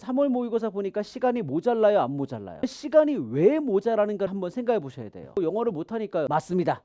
3월 모의고사 보니까 시간이 모자라요, 안 모자라요? 시간이 왜 모자라는가 한번 생각해 보셔야 돼요. 영어를 못하니까요. 맞습니다.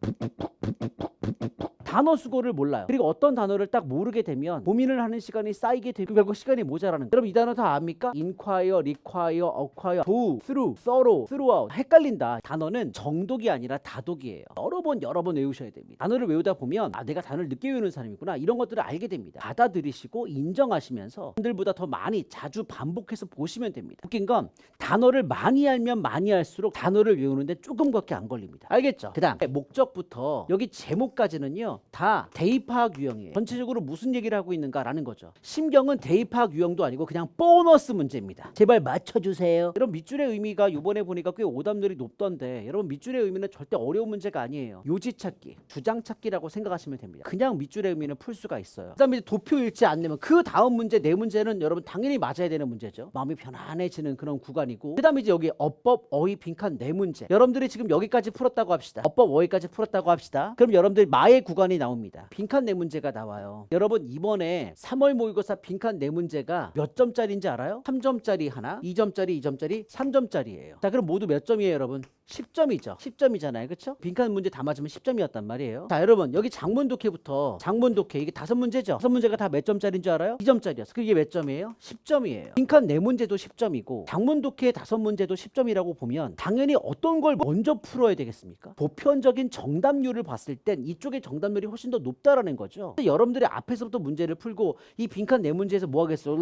단어 수고를 몰라요. 그리고 어떤 단어를 딱 모르게 되면 고민을 하는 시간이 쌓이게 되고 결국 시간이 모자라는. 여러분 이 단어 다 압니까? inquire, require, acquire, do, through, thorough, throughout 헷갈린다. 단어는 정독이 아니라 다독이에요. 여러 번 여러 번 외우셔야 됩니다. 단어를 외우다 보면 아 내가 단어를 늦게 외우는 사람이구나 이런 것들을 알게 됩니다. 받아들이시고 인정하시면서 남들보다 더 많이 자주 반복해서 보시면 됩니다. 웃긴 건 단어를 많이 알면 많이 할수록 단어를 외우는데 조금밖에 안 걸립니다. 알겠죠? 그다음 목적부터 여기 제목까지는요 다 대입학 유형이에요. 전체적으로 무슨 얘기를 하고 있는가라는 거죠. 심경은 대입학 유형도 아니고 그냥 보너스 문제입니다. 제발 맞춰주세요. 여러분 밑줄의 의미가 이번에 보니까 꽤 오답률이 높던데 여러분 밑줄의 의미는 절대 어려운 문제가 아니에요. 요지 찾기, 주장 찾기라고 생각하시면 됩니다. 그냥 밑줄의 의미는 풀 수가 있어요. 그다음에 이제 도표 읽지 않으면 그 다음 문제 네 문제는 여러분 당연히 맞아야 되는 문제죠. 마음이 편안해지는 그런 구간이고 그다음에 이제 여기 어법, 어휘, 빈칸 네 문제. 여러분들이 지금 여기까지 풀었다고 합시다. 어법, 어휘까지 풀었다고 합시다. 그럼 여러분들 마의 구간 이 나옵니다. 빈칸 네 문제가 나와요. 여러분 이번에 3월 모의고사 빈칸 네 문제가 몇 점짜리인지 알아요? 3점짜리 하나, 2점짜리, 2점짜리, 3점짜리예요. 자, 그럼 모두 몇 점이에요, 여러분? 10점이죠. 10점이잖아요. 그렇죠? 빈칸 문제 다 맞으면 10점이었단 말이에요. 자, 여러분 여기 장문 독해부터 장문 독해 이게 다섯 문제죠. 다섯 문제가 다 몇 점짜리인 줄 알아요? 2점짜리였어. 그게 몇 점이에요? 10점이에요. 빈칸 네 문제도 10점이고 장문 독해 다섯 문제도 10점이라고 보면 당연히 어떤 걸 먼저 풀어야 되겠습니까? 보편적인 정답률을 봤을 땐 이쪽의 정답률 이 훨씬 더 높다라는 거죠. 여러분들이 앞에서부터 문제를 풀고 이 빈칸 네 문제에서 뭐 하겠어?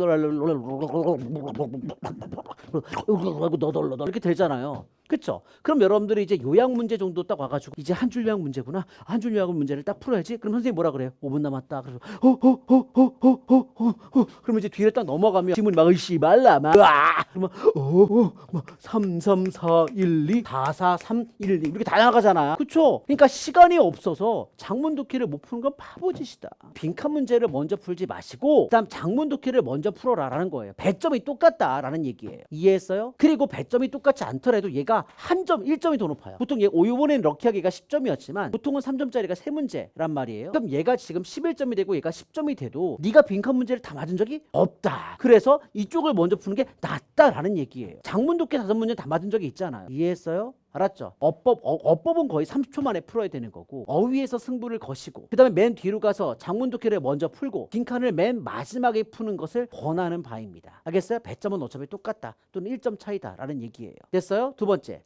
이렇게 되잖아요. 그쵸? 그럼 여러분들이 이제 요약 문제 정도 딱 와가지고 이제 한 줄 요약 문제구나. 한 줄 요약 문제를 딱 풀어야지. 그럼 선생님 뭐라 그래요? 5분 남았다. 그래서 허허허허허허허 그러면 이제 뒤를 딱 넘어가면 지문 막 의시 말라 막 으아! 그러면 어뭐 3, 3, 4, 1, 2, 4, 4, 3, 1, 2 이렇게 다 나가잖아. 그쵸? 그러니까 시간이 없어서 장문 독해를 못 푸는 건 바보짓이다. 빈칸 문제를 먼저 풀지 마시고 그다음 장문 독해를 먼저 풀어라라는 거예요. 배점이 똑같다라는 얘기예요. 이해했어요? 그리고 배점이 똑같지 않더라도 얘가 한 점, 1점이 더 높아요. 보통 얘 요번에는 럭키하게 얘가 10점이었지만 보통은 3점짜리가 세 문제란 말이에요. 그럼 얘가 지금 11점이 되고 얘가 10점이 돼도 네가 빈칸 문제를 다 맞은 적이 없다. 그래서 이쪽을 먼저 푸는 게 낫다라는 얘기예요. 장문 독해 다섯 문제 다 맞은 적이 있잖아요. 이해했어요? 알았죠? 어법 어, 어법은 거의 30초 만에 풀어야 되는 거고 어휘에서 승부를 거시고 그다음에 맨 뒤로 가서 장문 독해를 먼저 풀고 빈칸을 맨 마지막에 푸는 것을 권하는 바입니다. 알겠어요? 배점은 어차피 똑같다 또는 1점 차이다라는 얘기예요. 됐어요? 두 번째.